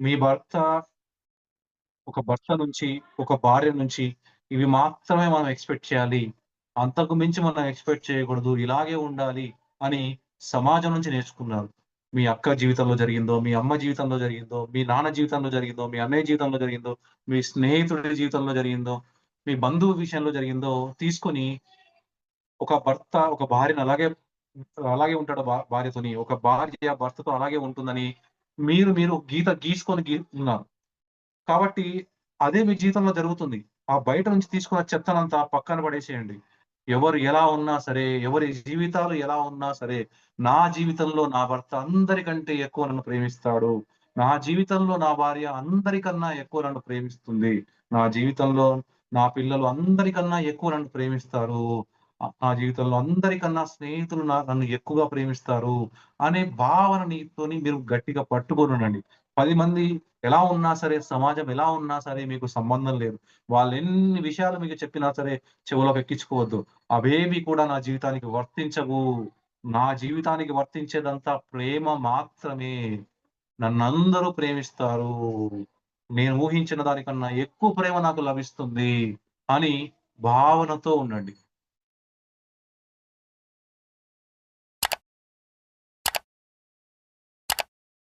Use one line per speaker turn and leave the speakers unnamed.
మీ భర్త ఒక భర్త నుంచి, ఒక భార్య నుంచి ఇవి మాత్రమే మనం ఎక్స్‌పెక్ట్ చేయాలి. అంతకు మించి మనం ఎక్స్‌పెక్ట్ చేయకూడదు. ఇలాగే ఉండాలి అని సమాజం నుంచి నేర్చుకున్నారు. మీ అక్క జీవితంలో జరిగిందో, మీ అమ్మ జీవితంలో జరిగిందో, మీ నాన్న జీవితంలో జరిగిందో, మీ అన్నయ్య జీవితంలో జరిగిందో, మీ స్నేహితుడి జీవితంలో జరిగిందో, మీ బంధువు విషయంలో జరిగిందో తీసుకొని ఒక భర్త ఒక భార్యను అలాగే అలాగే ఉంటాడు భార్యతోని. ఒక భార్య భర్తతో అలాగే ఉంటుందని మీరు మీరు గీత గీసుకొని గీ ఉన్నారు. కాబట్టి అదే మీ జీవితంలో జరుగుతుంది. ఆ బయట నుంచి తీసుకున్న చెత్తనంతా పక్కన పడేసేయండి. ఎవరు ఎలా ఉన్నా సరే, ఎవరి జీవితాలు ఎలా ఉన్నా సరే, నా జీవితంలో నా భర్త అందరికంటే ఎక్కువ నన్ను ప్రేమిస్తాడు. నా జీవితంలో నా భార్య అందరికన్నా ఎక్కువ నన్ను ప్రేమిస్తుంది. నా జీవితంలో నా పిల్లలు అందరికన్నా ఎక్కువ నన్ను ప్రేమిస్తారు. నా జీవితంలో అందరికన్నా స్నేహితులు నా నన్ను ఎక్కువగా ప్రేమిస్తారు అనే భావన నీతోని మీరు గట్టిగా పట్టుకొని ఉండండి పది మంది ఎలా ఉన్నా సరే, సమాజం ఎలా ఉన్నా సరే మీకు సంబంధం లేదు. వాళ్ళెన్ని విషయాలు మీకు చెప్పినా సరే చెవులోకి ఎక్కించుకోవద్దు. అవేవి కూడా నా జీవితానికి వర్తించవు. నా జీవితానికి వర్తించేదంతా ప్రేమ మాత్రమే. నన్నందరూ ప్రేమిస్తారు. నేను ఊహించిన దానికన్నా ఎక్కువ ప్రేమ నాకు లభిస్తుంది అని భావనతో ఉండండి.